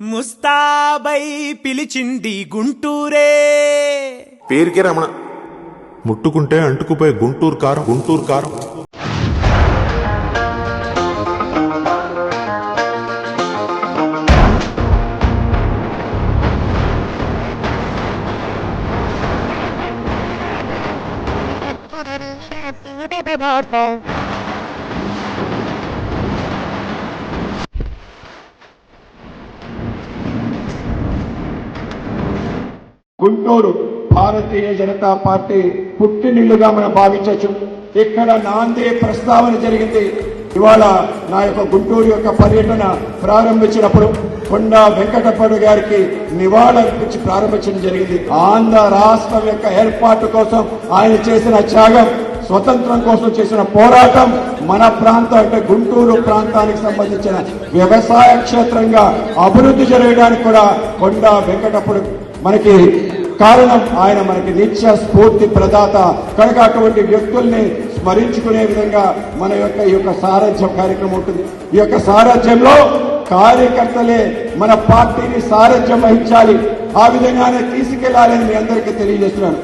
ముస్తాబై పిలిచింది గుంటూరే. పేరుకే రమణ. ముట్టుకుంటే అంటుకుపోయే గుంటూరు కారం గుంటూరు కారం. గుంటూరు భారతీయ జనతా పార్టీ పుట్టినిల్లుగా మనం భావించవచ్చు. ఇక్కడ నాందే ప్రస్తావన జరిగింది. ఇవాళ నా యొక్క గుంటూరు యొక్క పర్యటన ప్రారంభించినప్పుడు కొండా వెంకటప్పడు గారికి నివాళులర్పించి ప్రారంభించడం జరిగింది. ఆంధ్ర రాష్ట్రం యొక్క ఏర్పాటు కోసం ఆయన చేసిన త్యాగం స్వతంత్రం కోసం చేసిన పోరాటం మన ప్రాంతం అంటే గుంటూరు ప్రాంతానికి సంబంధించిన వ్యవసాయ క్షేత్రంగా అభివృద్ధి జరగడానికి కూడా కొండ వెంకటప్పుడు మనకి కారణం. ఆయన మనకి నిత్య స్ఫూర్తి ప్రదాత. కనుక అటువంటి వ్యక్తుల్ని స్మరించుకునే విధంగా మన యొక్క ఈ యొక్క సారథ్యం కార్యక్రమం ఉంటుంది. ఈ యొక్క సారథ్యంలో కార్యకర్తలే మన పార్టీని సారథ్యం వహించాలి. ఆ విధంగానే తీసుకెళ్ళాలని మీ అందరికీ తెలియజేస్తున్నాను.